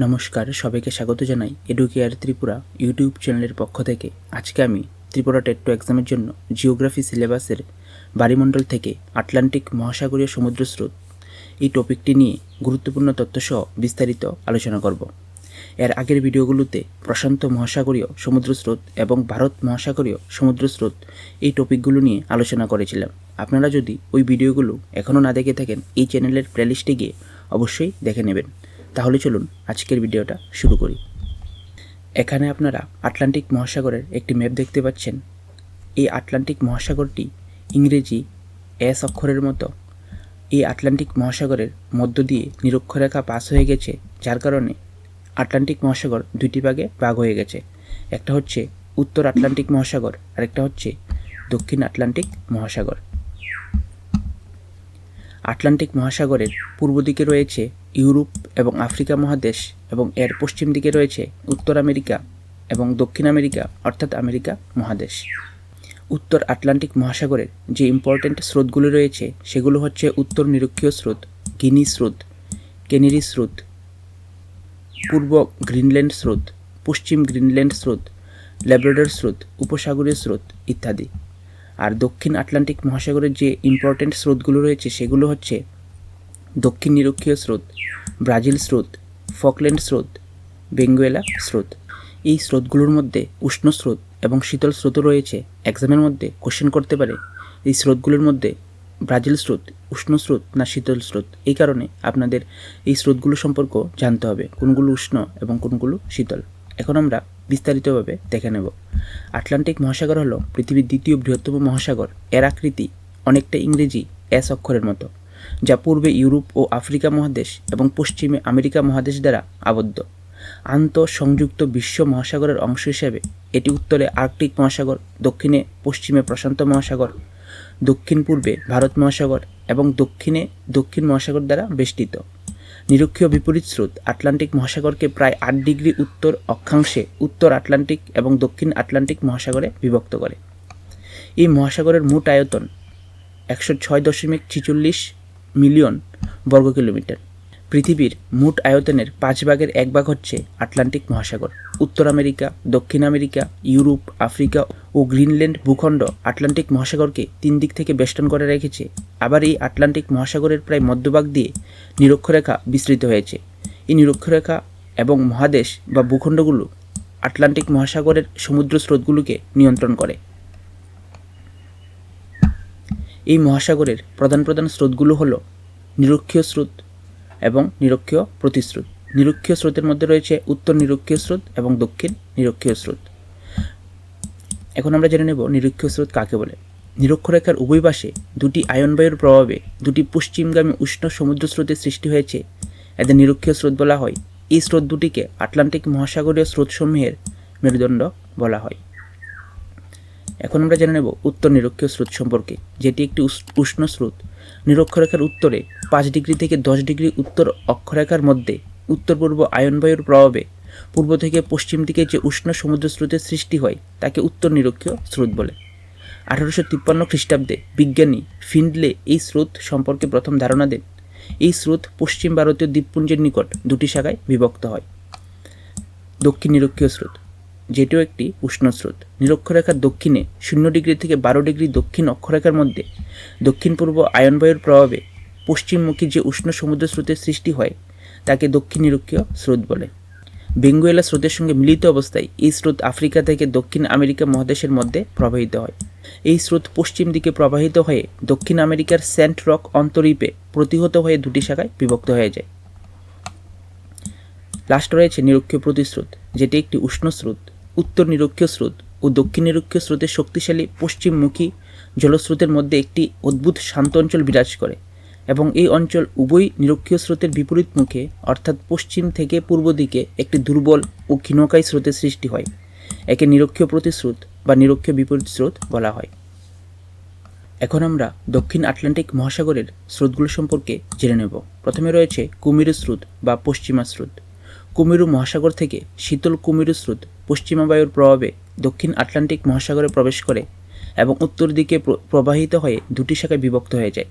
নমস্কার, সবাইকে স্বাগত জানাই এডুকেয়ার ত্রিপুরা ইউটিউব চ্যানেলের পক্ষ থেকে। আজকে আমি ত্রিপুরা টেট টু এক্সামের জন্য জিওগ্রাফি সিলেবাসের বাড়িমণ্ডল থেকে আটলান্টিক মহাসাগরীয় সমুদ্র স্রোত এই টপিকটি নিয়ে গুরুত্বপূর্ণ তথ্যসহ বিস্তারিত আলোচনা করব। এর আগের ভিডিওগুলোতে প্রশান্ত মহাসাগরীয় সমুদ্র স্রোত এবং ভারত মহাসাগরীয় সমুদ্র স্রোত এই টপিকগুলো নিয়ে আলোচনা করেছিলাম। আপনারা যদি ওই ভিডিওগুলো এখনও না দেখে থাকেন, এই চ্যানেলের প্লেলিস্টে গিয়ে অবশ্যই দেখে নেবেন। তাহলে চলুন আজকের ভিডিওটা শুরু করি। এখানে আপনারা আটলান্টিক মহাসাগরের একটি ম্যাপ দেখতে পাচ্ছেন। এই আটলান্টিক মহাসাগরটি ইংরেজি এস অক্ষরের মতো। এই আটলান্টিক মহাসাগরের মধ্য দিয়ে নিরক্ষরেখা পাস হয়ে গেছে, যার কারণে আটলান্টিক মহাসাগর দুইটি ভাগে ভাগ হয়ে গেছে। একটা হচ্ছে উত্তর আটলান্টিক মহাসাগর, আরেকটা হচ্ছে দক্ষিণ আটলান্টিক মহাসাগর। আটলান্টিক মহাসাগরের পূর্ব দিকে রয়েছে ইউরোপ এবং আফ্রিকা মহাদেশ এবং এর পশ্চিম দিকে রয়েছে উত্তর আমেরিকা এবং দক্ষিণ আমেরিকা, অর্থাৎ আমেরিকা মহাদেশ। উত্তর আটলান্টিক মহাসাগরের যে ইম্পর্ট্যান্ট স্রোতগুলো রয়েছে, সেগুলো হচ্ছে উত্তর নিরক্ষীয় স্রোত, গিনি স্রোত, কেনেরি স্রোত, পূর্ব গ্রিনল্যান্ড স্রোত, পশ্চিম গ্রিনল্যান্ড স্রোত, ল্যাব্রাডর স্রোত, উপসাগরীয় স্রোত ইত্যাদি। আর দক্ষিণ আটলান্টিক মহাসাগরের যে ইম্পর্ট্যান্ট স্রোতগুলো রয়েছে, সেগুলো হচ্ছে দক্ষিণ নিরক্ষীয় স্রোত, ব্রাজিল স্রোত, ফকল্যান্ড স্রোত বেঙ্গুয়েলা স্রোত। এই স্রোতগুলোর মধ্যে উষ্ণ স্রোত এবং শীতল স্রোতও রয়েছে। এক্সামের মধ্যে কোশ্চেন করতে পারে। এই স্রোতগুলোর মধ্যে ব্রাজিল স্রোত, উষ্ণ স্রোত না শীতল স্রোত? এই কারণে আপনাদের এই স্রোতগুলো সম্পর্ক জানতে হবে। কোনগুলো উষ্ণ এবং কোনগুলো শীতল? এখন আমরা বিস্তারিতভাবে দেখে নেব। আটলান্টিক মহাসাগর হলো পৃথিবীর দ্বিতীয় বৃহত্তম মহাসাগর। এর আকৃতি অনেকটা ইংরেজি এস অক্ষরের মতো। যা পূর্বে ইউরোপ ও আফ্রিকা মহাদেশ এবং পশ্চিমে আমেরিকা মহাদেশ দ্বারা আবদ্ধ। আন্ত সংযুক্ত বিশ্ব মহাসাগরের অংশ হিসেবে এটি উত্তরে আর্কটিক মহাসাগর, দক্ষিণে পশ্চিমে প্রশান্ত মহাসাগর দক্ষিণ পূর্বে ভারত মহাসাগর এবং দক্ষিণে দক্ষিণ মহাসাগর দ্বারা বেষ্টিত। নিরক্ষীয় বিপরীত স্রোত আটলান্টিক মহাসাগরকে প্রায় আট ডিগ্রি উত্তর অক্ষাংশে উত্তর আটলান্টিক এবং দক্ষিণ আটলান্টিক মহাসাগরে বিভক্ত করে। এই মহাসাগরের মোট আয়তন একশো ছয় দশমিক ছিচল্লিশ মিলিয়ন বর্গ কিলোমিটার। পৃথিবীর মোট আয়তনের পাঁচ ভাগের এক ভাগ হচ্ছে আটলান্টিক মহাসাগর। উত্তর আমেরিকা, দক্ষিণ আমেরিকা, ইউরোপ, আফ্রিকা ও গ্রিনল্যান্ড ভূখণ্ড আটলান্টিক মহাসাগরকে তিন দিক থেকে বেষ্টন করে রেখেছে। আবার এই আটলান্টিক মহাসাগরের প্রায় মধ্যভাগ দিয়ে নিরক্ষরেখা বিস্তৃত হয়েছে। এই নিরক্ষরেখা এবং মহাদেশ বা ভূখণ্ডগুলো আটলান্টিক মহাসাগরের সমুদ্র স্রোতগুলোকে নিয়ন্ত্রণ করে। এই মহাসাগরের প্রধান প্রধান স্রোতগুলো হলো নিরক্ষীয় স্রোত এবং নিরক্ষীয় প্রতিস্রোত। নিরক্ষীয় স্রোতের মধ্যে রয়েছে উত্তর নিরক্ষীয় স্রোত এবং দক্ষিণ নিরক্ষীয় স্রোত। এখন আমরা জেনে নেব নিরক্ষীয় স্রোত কাকে বলে। নিরক্ষরেখার উভয় পাশে দুটি আয়নবায়ুর প্রভাবে দুটি পশ্চিমগামী উষ্ণ সমুদ্র স্রোতের সৃষ্টি হয়েছে। এদের নিরক্ষীয় স্রোত বলা হয়। এই স্রোত দুটিকে আটলান্টিক মহাসাগরীয় স্রোতসমূহের মেরুদণ্ড বলা হয়। এখন আমরা জেনে নেব উত্তর নিরক্ষীয় স্রোত সম্পর্কে, যেটি একটি উষ্ণ স্রোত। নিরক্ষরেখার উত্তরে পাঁচ ডিগ্রি থেকে দশ ডিগ্রি উত্তর অক্ষরেখার মধ্যে উত্তর পূর্ব আয়নবায়ুর প্রভাবে পূর্ব থেকে পশ্চিম দিকে যে উষ্ণ সমুদ্র স্রোতের সৃষ্টি হয়, তাকে উত্তর নিরক্ষীয় স্রোত বলে। আঠারোশো তিপ্পান্ন খ্রিস্টাব্দে বিজ্ঞানী ফিন্ডলে এই স্রোত সম্পর্কে প্রথম ধারণা দেন। এই স্রোত পশ্চিম ভারতীয় দ্বীপপুঞ্জের নিকট দুটি শাখায় বিভক্ত হয়। দক্ষিণ নিরক্ষীয় স্রোত। যেটিও একটি উষ্ণ স্রোত। নিরক্ষরেখার দক্ষিণে শূন্য ডিগ্রি থেকে বারো ডিগ্রি দক্ষিণ অক্ষরেখার মধ্যে দক্ষিণ পূর্ব আয়নবায়ুর প্রভাবে পশ্চিমমুখী যে উষ্ণ সমুদ্র স্রোতের সৃষ্টি হয়, তাকে দক্ষিণ নিরক্ষীয় স্রোত বলে। বেঙ্গুয়েলা স্রোতের সঙ্গে মিলিত অবস্থায় এই স্রোত আফ্রিকা থেকে দক্ষিণ আমেরিকা মহাদেশের মধ্যে প্রবাহিত হয়। এই স্রোত পশ্চিম দিকে প্রবাহিত হয়ে দক্ষিণ আমেরিকার সেন্ট রক অন্তরীপে প্রতিহত হয়ে দুটি শাখায় বিভক্ত হয়ে যায়। লাস্ট রয়েছে নিরক্ষীয় প্রতিস্রোত, যেটি একটি উষ্ণ স্রোত। উত্তর নিরক্ষীয় স্রোত ও দক্ষিণ নিরক্ষীয় স্রোতের শক্তিশালী পশ্চিমমুখী জলস্রোতের মধ্যে একটি অদ্ভুত শান্ত অঞ্চল বিরাজ করে এবং এই অঞ্চল উভয় নিরক্ষীয় স্রোতের বিপরীত মুখে, অর্থাৎ পশ্চিম থেকে পূর্ব দিকে একটি দুর্বল ও ক্ষীণকায় স্রোতের সৃষ্টি হয়, একে নিরক্ষীয় প্রতিস্রোত বা নিরক্ষীয় বিপরীত স্রোত বলা হয়। এখন আমরা দক্ষিণ আটলান্টিক মহাসাগরের স্রোতগুলো সম্পর্কে জেনে নেব। প্রথমে রয়েছে কুমিরু স্রোত বা পশ্চিমা স্রোত। কুমিরু মহাসাগর থেকে শীতল কুমিরু স্রোত পশ্চিমা বায়ুর প্রভাবে দক্ষিণ আটলান্টিক মহাসাগরে প্রবেশ করে এবং উত্তর দিকে প্রবাহিত হয়ে দুটি শাখায় বিভক্ত হয়ে যায়।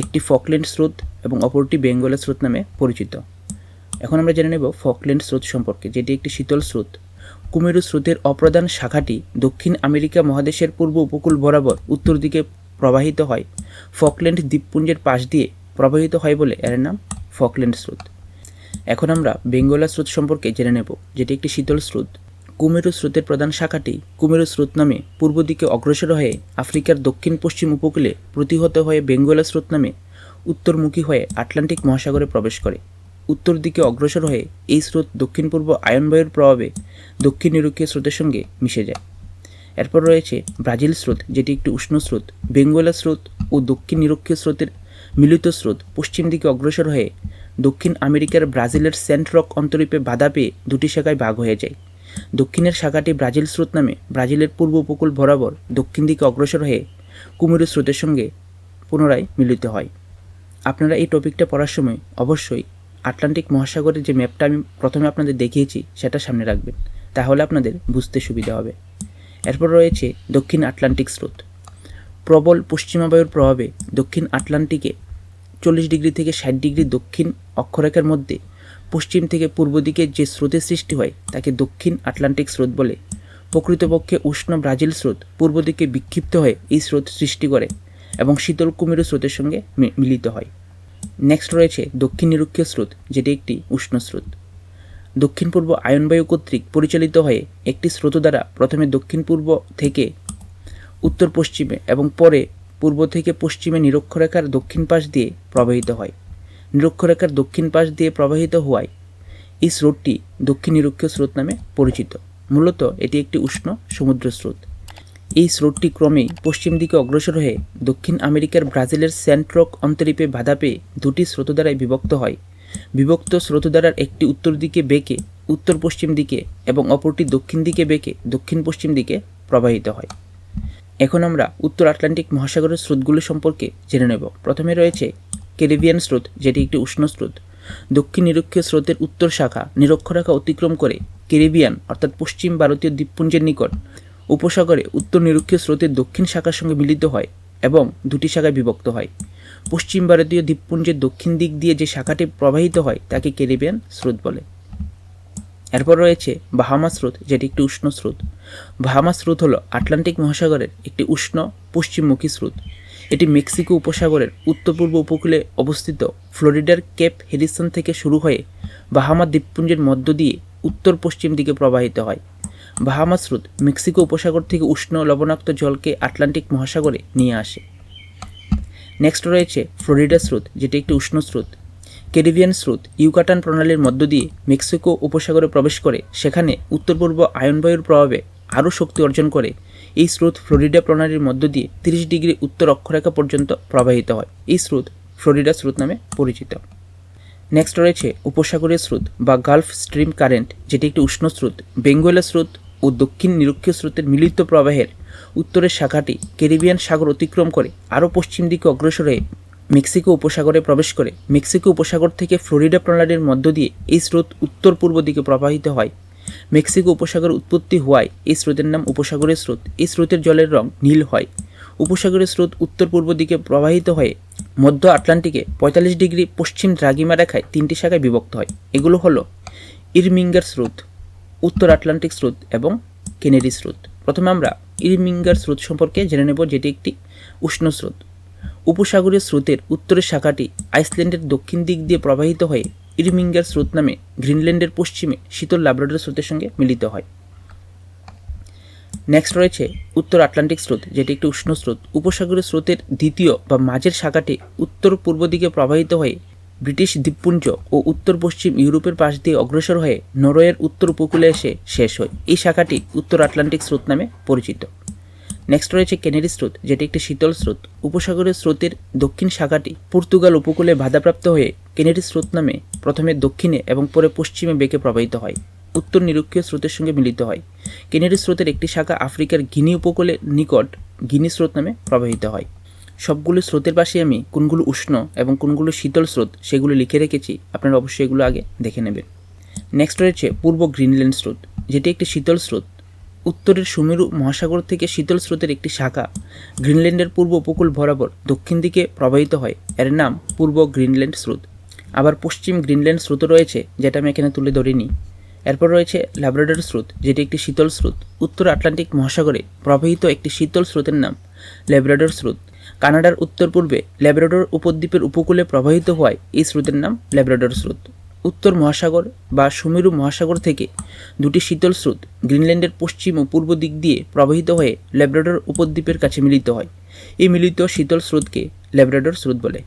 একটি ফকল্যান্ড স্রোত এবং অপরটি বেঙ্গলের স্রোত নামে পরিচিত। এখন আমরা জেনে নেব ফকল্যান্ড স্রোত সম্পর্কে, যেটি একটি শীতল স্রোত। কুমেরু স্রোতের অপ্রধান শাখাটি দক্ষিণ আমেরিকা মহাদেশের পূর্ব উপকূল বরাবর উত্তর দিকে প্রবাহিত হয়। ফকল্যান্ড দ্বীপপুঞ্জের পাশ দিয়ে প্রবাহিত হয় বলে এর নাম ফকল্যান্ড স্রোত। এখন আমরা বেঙ্গলা স্রোত সম্পর্কে জেনে নেব, যেটি একটি শীতল স্রোত। কুমেরু স্রোতের প্রধান শাখাটি কুমেরু স্রোত নামে পূর্ব দিকে অগ্রসর হয়ে আফ্রিকার দক্ষিণ পশ্চিম উপকূলে প্রতিহত হয়ে বেঙ্গলা স্রোত নামে উত্তরমুখী হয়ে আটলান্টিক মহাসাগরে প্রবেশ করে। উত্তর দিকে অগ্রসর হয়ে এই স্রোত দক্ষিণ পূর্ব আয়নবায়ুর প্রভাবে দক্ষিণ ইউরোপীয় স্রোতের সঙ্গে মিশে যায়। এরপর রয়েছে ব্রাজিল স্রোত, যেটি একটি উষ্ণ স্রোত। বেঙ্গলা স্রোত ও দক্ষিণ নিরক্ষীয় স্রোতের মিলিত স্রোত পশ্চিম দিকে অগ্রসর হয়ে দক্ষিণ আমেরিকার ব্রাজিলের সেন্ট রক অন্তরীপে বাধা পেয়ে দুটি শাখায় ভাগ হয়ে যায়। দক্ষিণের শাখাটি ব্রাজিল স্রোত নামে ব্রাজিলের পূর্ব উপকূল বরাবর দক্ষিণ দিকে অগ্রসর হয়ে কুমিরু স্রোতের সঙ্গে পুনরায় মিলিত হয়। আপনারা এই টপিকটা পড়ার সময় অবশ্যই আটলান্টিক মহাসাগরের যে ম্যাপটা আমি প্রথমে আপনাদের দেখিয়েছি, সেটা সামনে রাখবেন। তাহলে আপনাদের বুঝতে সুবিধা হবে। এরপর রয়েছে দক্ষিণ আটলান্টিক স্রোত। প্রবল পশ্চিমাবায়ুর প্রভাবে দক্ষিণ আটলান্টিকে চল্লিশ ডিগ্রি থেকে ষাট ডিগ্রি দক্ষিণ অক্ষরেখার মধ্যে পশ্চিম থেকে পূর্ব দিকে যে স্রোতের সৃষ্টি হয়, তাকে দক্ষিণ আটলান্টিক স্রোত বলে। প্রকৃতপক্ষে উষ্ণ ব্রাজিল স্রোত পূর্ব দিকে বিক্ষিপ্ত হয়ে এই স্রোত সৃষ্টি করে এবং শীতল কুমিরু স্রোতের সঙ্গে মিলিত হয়। নেক্সট রয়েছে দক্ষিণ নিরক্ষীয় স্রোত, যেটি একটি উষ্ণ স্রোত। দক্ষিণ পূর্ব আয়নবায়ু কর্তৃক পরিচালিত হয়ে একটি স্রোত দ্বারা প্রথমে দক্ষিণ পূর্ব থেকে উত্তর পশ্চিমে এবং পরে পূর্ব থেকে পশ্চিমে নিরক্ষরেখার দক্ষিণ পাশ দিয়ে প্রবাহিত হয়। নিরক্ষরেখার দক্ষিণ পাশ দিয়ে প্রবাহিত হওয়ায় এই স্রোতটি দক্ষিণ নিরক্ষীয় স্রোত নামে পরিচিত। মূলত এটি একটি উষ্ণ সমুদ্র স্রোত। এই স্রোতটি ক্রমেই পশ্চিম দিকে অগ্রসর হয়ে দক্ষিণ আমেরিকার ব্রাজিলের সেন্ট্রক অন্তরীপে বাধা পেয়ে দুটি স্রোত দ্বারায় বিভক্ত হয়। বিভক্ত স্রোতধারার একটি উত্তর দিকে বেঁকে উত্তর পশ্চিম দিকে এবং অপরটি দক্ষিণ দিকে বেঁকে দক্ষিণ পশ্চিম দিকে প্রবাহিত হয়। এখন আমরা উত্তর আটলান্টিক মহাসাগরের স্রোতগুলো সম্পর্কে জেনে নেব। প্রথমে রয়েছে ক্যারিবিয়ান স্রোত, যেটি একটি উষ্ণ স্রোত দক্ষিণ নিরক্ষীয় স্রোতের উত্তর শাখা নিরক্ষরেখা অতিক্রম করে ক্যারিবিয়ান অর্থাৎ পশ্চিম ভারতীয় দ্বীপপুঞ্জের নিকট, উপসাগরে উত্তর নিরক্ষীয় স্রোতের দক্ষিণ শাখার সঙ্গে মিলিত হয় এবং দুটি শাখায় বিভক্ত হয়। পশ্চিম ভারতীয় দ্বীপপুঞ্জের দক্ষিণ দিক দিয়ে যে শাখাটি প্রবাহিত হয়, তাকে ক্যারিবিয়ান স্রোত বলে। এরপর রয়েছে বাহামা স্রোত, যেটি একটি উষ্ণ স্রোত। বাহামা স্রোত হলো আটলান্টিক মহাসাগরের একটি উষ্ণ পশ্চিমমুখী স্রোত। এটি মেক্সিকো উপসাগরের উত্তর পূর্ব উপকূলে অবস্থিত ফ্লোরিডার কেপ হেরিসন থেকে শুরু হয়ে বাহামা দ্বীপপুঞ্জের মধ্য দিয়ে উত্তর পশ্চিম দিকে প্রবাহিত হয়। বাহামা স্রোত মেক্সিকো উপসাগর থেকে উষ্ণ লবণাক্ত জলকে আটলান্টিক মহাসাগরে নিয়ে আসে। নেক্সট রয়েছে ফ্লোরিডা স্রোত, যেটি একটি উষ্ণ স্রোত। ক্যারিবিয়ান স্রোত ইউকাটান প্রণালীর মধ্য দিয়ে মেক্সিকো উপসাগরে প্রবেশ করে, সেখানে উত্তর পূর্ব আয়নবায়ুর প্রভাবে আরও শক্তি অর্জন করে। এই স্রোত ফ্লোরিডা প্রণালীর মধ্য দিয়ে তিরিশ ডিগ্রি উত্তর অক্ষরেখা পর্যন্ত প্রবাহিত হয়। এই স্রোত ফ্লোরিডা স্রোত নামে পরিচিত। নেক্সট রয়েছে উপসাগরীয় স্রোত বা গালফ স্ট্রিম কারেন্ট যেটি একটি উষ্ণ স্রোত। বেঙ্গলা স্রোত ও দক্ষিণ নিরক্ষীয় স্রোতের মিলিত প্রবাহের উত্তরের শাখাটি ক্যারিবিয়ান সাগর অতিক্রম করে আরও পশ্চিম দিকে অগ্রসর হয়ে মেক্সিকো উপসাগরে প্রবেশ করে। মেক্সিকো উপসাগর থেকে ফ্লোরিডা প্রণালীর মধ্য দিয়ে এই স্রোত উত্তর পূর্ব দিকে প্রবাহিত হয়। মেক্সিকো উপসাগর উৎপত্তি হওয়ায় এই স্রোতের নাম উপসাগরের স্রোত। এই স্রোতের জলের রং নীল হয়। উপসাগরের স্রোত উত্তর পূর্ব দিকে প্রবাহিত হয়ে মধ্য আটলান্টিকে পঁয়তাল্লিশ ডিগ্রি পশ্চিম দ্রাগিমা রেখায় তিনটি শাখায় বিভক্ত হয়। এগুলো হলো ইরমিঙ্গার স্রোত, উত্তর আটলান্টিক স্রোত এবং কেনেডি স্রোত। প্রথমে আমরা ইরমিঙ্গার স্রোত সম্পর্কে জেনে নেব, যেটি একটি উষ্ণ স্রোত। উপসাগরীয় স্রোতের উত্তরের শাখাটি আইসল্যান্ডের দক্ষিণ দিক দিয়ে প্রবাহিত হয়ে ইরমিঙ্গার স্রোত নামে গ্রিনল্যান্ডের পশ্চিমে শীতল লাব্রাডোর স্রোতের সঙ্গে মিলিত হয়। নেক্সট রয়েছে উত্তর আটলান্টিক স্রোত, যেটি একটি উষ্ণ স্রোত। উপসাগরীয় স্রোতের দ্বিতীয় বা মাঝের শাখাটি উত্তর পূর্ব দিকে প্রবাহিত হয়ে ব্রিটিশ দ্বীপপুঞ্জ ও উত্তর পশ্চিম ইউরোপের পাশ দিয়ে অগ্রসর হয়ে নরওয়ের উত্তর উপকূলে এসে শেষ হয়। এই শাখাটি উত্তর আটলান্টিক স্রোত নামে পরিচিত। নেক্সট রয়েছে কেনেডি স্রোত, যেটি একটি শীতল স্রোত। উপসাগরের স্রোতের দক্ষিণ শাখাটি পর্তুগাল উপকূলে বাধাপ্রাপ্ত হয়ে কেনেডি স্রোত নামে প্রথমে দক্ষিণে এবং পরে পশ্চিমে বেঁকে প্রবাহিত হয়। উত্তর নিরক্ষীয় স্রোতের সঙ্গে মিলিত হয়। কেনেডি স্রোতের একটি শাখা আফ্রিকার গিনি উপকূলের নিকট গিনি স্রোত নামে প্রবাহিত হয়। সবগুলো স্রোতের পাশে আমি কোনগুলো উষ্ণ এবং কোনগুলো শীতল স্রোত সেগুলো লিখে রেখেছি, আপনারা অবশ্যই এগুলো আগে দেখে নেবেন। নেক্সট রয়েছে পূর্ব গ্রিনল্যান্ড স্রোত, যেটি একটি শীতল স্রোত। উত্তরের সুমেরু মহাসাগর থেকে শীতল স্রোতের একটি শাখা গ্রিনল্যান্ডের পূর্ব উপকূল বরাবর দক্ষিণ দিকে প্রবাহিত হয়। এর নাম পূর্ব গ্রিনল্যান্ড স্রোত। আবার পশ্চিম গ্রিনল্যান্ড স্রোত রয়েছে, যেটা আমি এখানে তুলে ধরিনি। এরপর রয়েছে ল্যাব্রাডর স্রোত, যেটি একটি শীতল স্রোত। উত্তর আটলান্টিক মহাসাগরে প্রবাহিত একটি শীতল স্রোতের নাম ল্যাব্রাডর স্রোত। কানাডার উত্তর পূর্বে ল্যাব্রাডর উপদ্বীপের উপকূলে প্রবাহিত হওয়ায় এই স্রোতের নাম ল্যাব্রাডর স্রোত। উত্তর মহাসাগর বা সুমেরু মহাসাগর থেকে দুটি শীতল স্রোত গ্রিনল্যান্ডের পশ্চিম ও পূর্ব দিক দিয়ে প্রবাহিত হয়ে ল্যাব্রাডর উপদ্বীপের কাছে মিলিত হয়। এই মিলিত শীতল স্রোতকে ল্যাব্রাডর স্রোত বলে।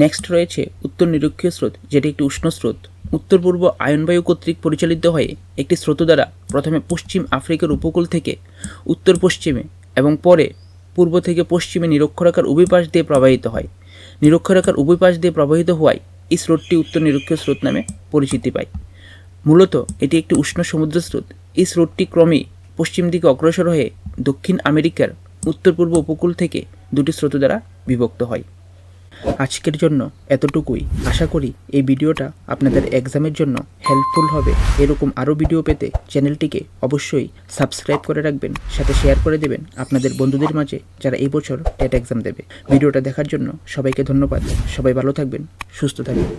নেক্সট রয়েছে উত্তর নিরক্ষীয় স্রোত, যেটি একটি উষ্ণ স্রোত। উত্তর পূর্ব আয়নবায়ু কর্তৃক পরিচালিত হয়ে একটি স্রোত দ্বারা প্রথমে পশ্চিম আফ্রিকার উপকূল থেকে উত্তর পশ্চিমে এবং পরে পূর্ব থেকে পশ্চিমে নিরক্ষরেখার উভয় পাশ দিয়ে প্রবাহিত হয়। নিরক্ষরেখার উভয় পাশ দিয়ে প্রবাহিত হওয়ায় এই স্রোতটি উত্তর নিরক্ষীয় স্রোত নামে পরিচিতি পায়। মূলত এটি একটি উষ্ণ সমুদ্র স্রোত। এই স্রোতটি ক্রমেই পশ্চিম দিকে অগ্রসর হয়ে দক্ষিণ আমেরিকার উত্তর পূর্ব উপকূল থেকে দুটি স্রোত দ্বারা বিভক্ত হয়। আজকের জন্য এতটুকুই। আশা করি এই ভিডিওটা আপনাদের এক্সামের জন্য হেল্পফুল হবে। এরকম আরও ভিডিও পেতে চ্যানেলটিকে অবশ্যই সাবস্ক্রাইব করে রাখবেন, সাথে শেয়ার করে দেবেন আপনাদের বন্ধুদের মাঝে যারা এই বছর টেট এক্সাম দেবে। ভিডিওটা দেখার জন্য সবাইকে ধন্যবাদ। সবাই ভালো থাকবেন, সুস্থ থাকবেন।